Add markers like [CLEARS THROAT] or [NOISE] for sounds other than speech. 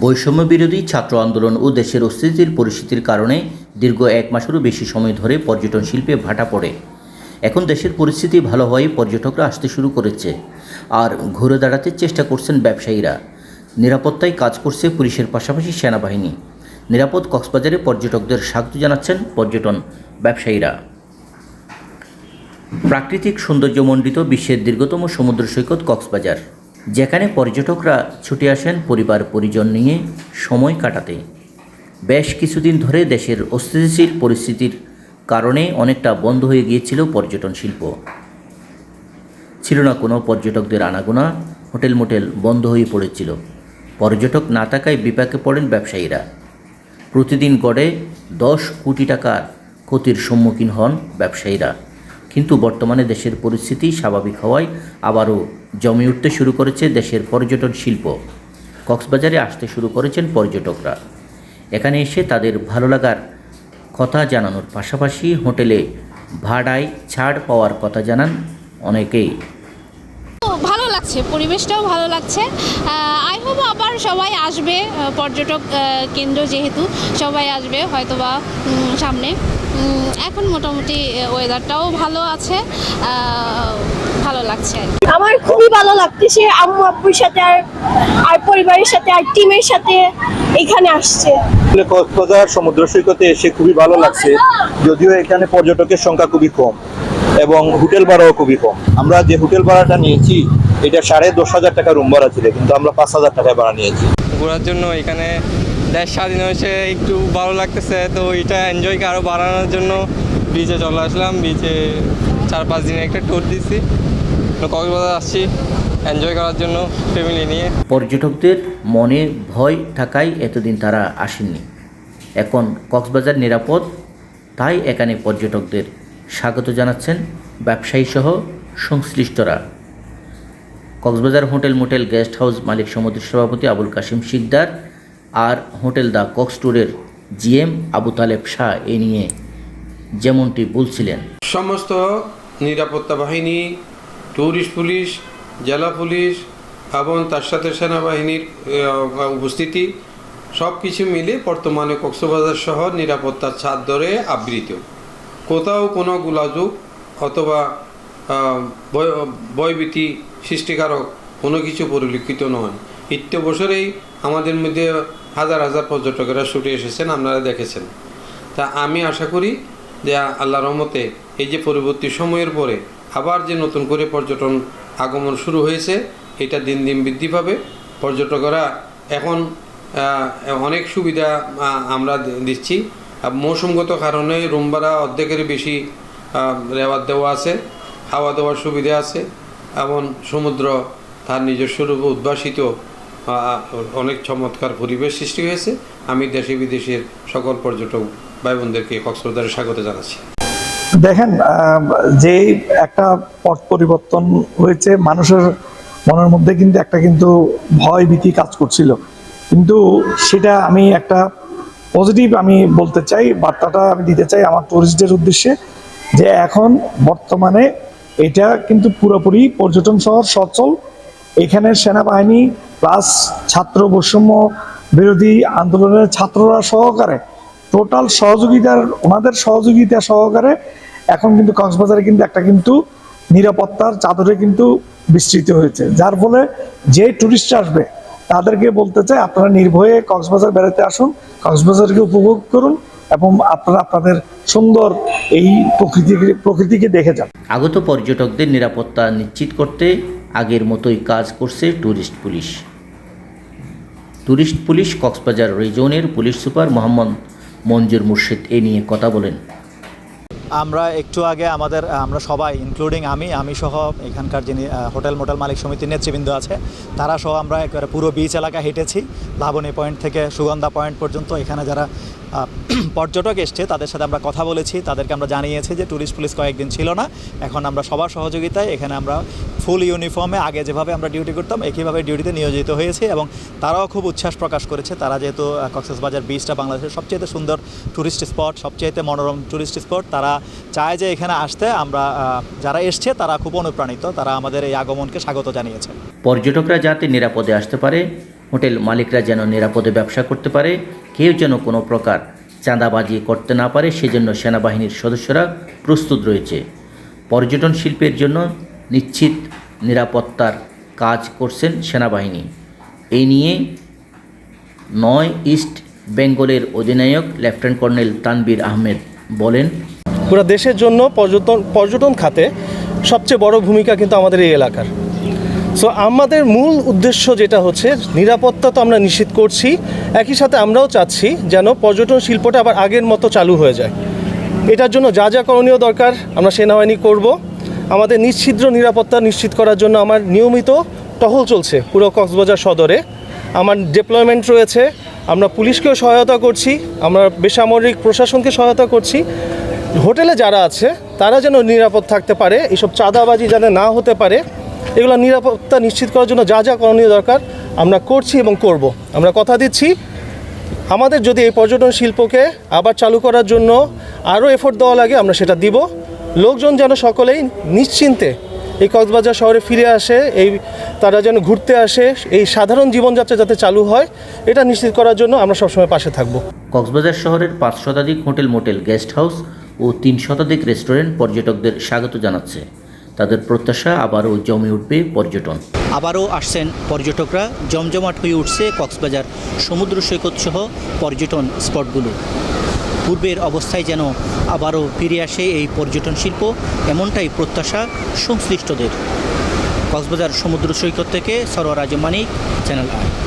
বৈষম্য বিরোধী ছাত্র আন্দোলন ও দেশের অস্থিতির পরিস্থিতির কারণে দীর্ঘ এক মাসেরও বেশি সময় ধরে পর্যটন শিল্পে ভাটা পড়ে। এখন দেশের পরিস্থিতি ভালো হয়ে পর্যটকরা আসতে শুরু করেছে আর ঘুরে দাঁড়াতে চেষ্টা করছেন ব্যবসায়ীরা। নিরাপত্তায় কাজ করছে পুলিশের পাশাপাশি সেনাবাহিনী। নিরাপদ কক্সবাজারে পর্যটকদের স্বাগত জানাচ্ছেন পর্যটন ব্যবসায়ীরা। প্রাকৃতিক সৌন্দর্যমণ্ডিত বিশ্বের দীর্ঘতম সমুদ্র সৈকত কক্সবাজার। যেখানে পর্যটকরা ছুটে আসেন পরিবার পরিজন নিয়ে সময় কাটাতে। বেশ কিছুদিন ধরে দেশের অস্থিতিশীল পরিস্থিতির কারণে অনেকটা বন্ধ হয়ে গিয়েছিল পর্যটন শিল্প। ছিল না কোনো পর্যটকদের আনাগোনা, হোটেল মোটেল বন্ধ হয়ে পড়েছিল। পর্যটক না থাকায় বিপাকে পড়েন ব্যবসায়ীরা। প্রতিদিন গড়ে দশ কোটি টাকার ক্ষতির সম্মুখীন হন ব্যবসায়ীরা। কিন্তু বর্তমানে দেশের পরিস্থিতি স্বাভাবিক হওয়ায় আবারও জমে উঠতে শুরু করেছে দেশের পর্যটন শিল্প। কক্সবাজারে আসতে শুরু করেছেন পর্যটকরা। এখানে এসে তাদের ভালো লাগার কথা জানানোর পাশাপাশি হোটেলে ভাড়ায় ছাড় পাওয়ার কথা জানান অনেকেই। লাগছে পরিবেশটাও ভালো লাগছে। আই হোপ আবার সবাই আসবে পর্যটক কেন্দ্র যেহেতু সবাই আসবে হয়তোবা সামনে। এখন মোটামুটি ওয়েদারটাও ভালো আছে ভালো লাগছে আমার খুবই ভালো লাগতেছে আম্মু আব্বুর সাথে আর আর পরিবারের সাথে আর টিমের সাথে এখানে আসছে। আসলে কক্সবাজার সমুদ্র সৈকতে এসে খুবই ভালো লাগছে যদিও এখানে পর্যটকের সংখ্যা খুবই কম এবং হোটেল ভাড়াও খুবই কম। আমরা যে হোটেল ভাড়াটা নিয়েছি এটা সাড়ে দশ হাজার টাকা রুম ভাড়া ছিল কিন্তু আমরা পাঁচ হাজার টাকায় ভাড়া নিয়েছি। ঘোরার জন্য এখানে দেশ স্বাধীন হয়েছে একটু ভালো লাগতেছে তো এটা এনজয়কে আরও বাড়ানোর জন্য বিচে চলে আসলাম বিচে চার পাঁচ দিনে একটা ট্যুর দিচ্ছি কক্সবাজার আসছি এনজয় করার জন্য ফ্যামিলি নিয়ে। পর্যটকদের মনে ভয় থাকায় এতদিন তারা আসেননি। এখন কক্সবাজার নিরাপদ তাই এখানে পর্যটকদের স্বাগত জানাচ্ছেন ব্যবসায়ী সহ সংশ্লিষ্টরা। Cox's Bazar hotel motel guest house মালিক সমিতির সভাপতি আবুল কাশিম শিকদার আর হোটেল দ্য কক্স ট্যুরের জিএম আবু তালেব শাহ এ নিয়ে যেমনটি বলছিলেন। সমস্ত নিরাপত্তা বাহিনী ট্যুরিস্ট পুলিশ, জেলা পুলিশ এবং তার সাথে সেনাবাহিনীর উপস্থিতি সব কিছু মিলে বর্তমানে কক্সবাজার শহর নিরাপত্তার ছাদ ধরে আবৃত। কোথাও কোনো গোলাযোগ অথবা ভয়ভীতি সৃষ্টিকারক, কোনো কিছু পরিলক্ষিত নয়। ইত্য বছরেই আমাদের মধ্যে হাজার হাজার পর্যটকেরা ছুটে এসেছেন, আপনারা দেখেছেন। তা আমি আশা করি যে আল্লাহ রহমতে এই যে পরবর্তী সময়ের পরে আবার যে নতুন করে পর্যটন আগমন শুরু হয়েছে, এটা দিন দিন বৃদ্ধি পাবে। পর্যটকরা এখন অনেক সুবিধা আমরা দিচ্ছি। মৌসুমগত কারণে রুম অর্ধেকের বেশি রেওয়াত দেওয়া আছে খাওয়া দাওয়ার সুবিধা আছে। এবং সমুদ্র, তার নিজস্ব রূপে উদ্ভাসিত অনেক চমৎকার পরিবেশ সৃষ্টি হয়েছে। আমি দেশে বিদেশের সকল পর্যটক ভাই বোনদেরকে কক্সবাজারে স্বাগত জানাচ্ছি। দেখেন যে একটা পথ পরিবর্তন হয়েছে, মানুষের মনের মধ্যে কিন্তু একটা কিন্তু ভয় ভীতি কাজ করছিল। কিন্তু সেটা আমি একটা পজিটিভ আমি বলতে চাই, বার্তাটা আমি দিতে চাই আমার টুরিস্টদের উদ্দেশ্যে, যে এখন বর্তমানে এটা কিন্তু পুরোপুরি পর্যটন শহর, সচল। এখানে সেনাবাহিনী প্লাস ছাত্র বৈষম্য বিরোধী আন্দোলনের ছাত্ররা সহকারে টোটাল সহযোগিতার, ওনাদের সহযোগিতা সহকারে এখন কিন্তু কক্সবাজারে কিন্তু একটা কিন্তু নিরাপত্তার চাদরে কিন্তু বিস্তৃত হয়েছে। যার ফলে যে টুরিস্ট আসবে, তাদেরকে বলতে চাই আপনারা নির্ভয়ে কক্সবাজার বেড়াতে আসুন, কক্সবাজারকে উপভোগ করুন। এবং আপনারা আপনাদের সুন্দর এই প্রকৃতিকে প্রকৃতিকে দেখে যান। আগত পর্যটকদের নিরাপত্তা নিশ্চিত করতে আগের মতোই কাজ করছে tourist police. Tourist police Cox's Bazar রিজনের police super Mohammad মঞ্জুর মুর্শিদ এ নিয়ে কথা বলেন। আমরা একটু আগে আমাদের আমরা সবাই ইনক্লুডিং আমি আমি সহ এখানকার যিনি হোটেল মোটেল মালিক সমিতির নেতৃবৃন্দ আছে তারা সহ আমরা একেবারে পুরো বিচ এলাকা হেঁটেছি। লাবণী পয়েন্ট থেকে সুগন্ধা পয়েন্ট পর্যন্ত এখানে যারা [CLEARS THROAT] পর্যটক এসছে, তাদের সাথে আমরা কথা বলেছি, তাদেরকে আমরা জানিয়েছি যে ট্যুরিস্ট পুলিশ কয়েকদিন ছিল না। এখন আমরা সবার সহযোগিতায় এখানে আমরা ফুল ইউনিফর্মে আগে যেভাবে আমরা ডিউটি করতাম, একইভাবে ডিউটিতে নিয়োজিত হয়েছে এবং তারাও খুব উচ্ছ্বাস প্রকাশ করেছে। তারা যেহেতু কক্সবাজার বিচটা বাংলাদেশের সবচেয়ে সুন্দর ট্যুরিস্ট স্পট সবচেয়ে মনোরম ট্যুরিস্ট স্পট তারা চায় যে এখানে আসতে আমরা যারা এসছে তারা খুব অনুপ্রাণিত, তারা আমাদের এই আগমনকে স্বাগত জানিয়েছে। পর্যটকরা যাতে নিরাপদে আসতে পারে, হোটেল মালিকরা যেন নিরাপদে ব্যবসা করতে পারে, কেউ যেন কোনো প্রকার চাঁদাবাজি করতে না পারে, সেজন্য সেনাবাহিনীর সদস্যরা প্রস্তুত রয়েছে। পর্যটন শিল্পের জন্য নিশ্চিত নিরাপত্তার কাজ করছেন সেনাবাহিনী। এই নিয়ে নয় ইস্ট বেঙ্গলের অধিনায়ক লেফটেন্যান্ট কর্নেল তানবীর আহমেদ বলেন, পুরো দেশের জন্য পর্যটন পর্যটন খাতে সবচেয়ে বড় ভূমিকা কিন্তু আমাদের এই এলাকার। সো আমাদের মূল উদ্দেশ্য যেটা হচ্ছে, নিরাপত্তা তো আমরা নিশ্চিত করছি, একই সাথে আমরাও চাচ্ছি যেন পর্যটন শিল্পটা আবার আগের মতো চালু হয়ে যায়। এটার জন্য যা যা করণীয় দরকার, আমরা সেনাবাহিনী করব। আমাদের নিশ্ছিদ্র নিরাপত্তা নিশ্চিত করার জন্য আমার নিয়মিত টহল চলছে পুরো কক্সবাজার সদরে। আমার ডিপ্লয়মেন্ট রয়েছে, আমরা পুলিশকেও সহায়তা করছি, আমরা বেসামরিক প্রশাসনকে সহায়তা করছি। হোটেলে যারা আছে, তারা যেন নিরাপদ থাকতে পারে এইসব চাঁদাবাজি যেন না হতে পারে। এগুলো নিরাপত্তা নিশ্চিত করার জন্য যা যা করণীয় দরকার আমরা করছি এবং করব। আমরা কথা দিচ্ছি, আমাদের যদি এই পর্যটন শিল্পকে আবার চালু করার জন্য আরও এফোর্ট দেওয়া লাগে, আমরা সেটা দিব। লোকজন যেন সকলেই নিশ্চিন্তে এই কক্সবাজার শহরে ফিরে আসে, এই তারা যেন ঘুরতে আসে, এই সাধারণ জীবনযাত্রা যাতে চালু হয়, এটা নিশ্চিত করার জন্য আমরা সবসময় পাশে থাকব। কক্সবাজার শহরের পাঁচ শতাধিক হোটেল, মোটেল, গেস্ট হাউস ও তিন শতাধিক রেস্টুরেন্ট পর্যটকদের স্বাগত জানাচ্ছে। তাদের প্রত্যাশা আবারও জমে উঠবে পর্যটন। আবারও আসছেন পর্যটকরা, জমজমাট হয়ে উঠছে কক্সবাজার সমুদ্র সৈকত সহ পর্যটন স্পটগুলো। পূর্বের অবস্থায় যেন আবারও ফিরে আসে এই পর্যটন শিল্প, এমনটাই প্রত্যাশা সংশ্লিষ্টদের। কক্সবাজার সমুদ্র সৈকত থেকে সরোয়ার আজম মানিক, চ্যানেল আই।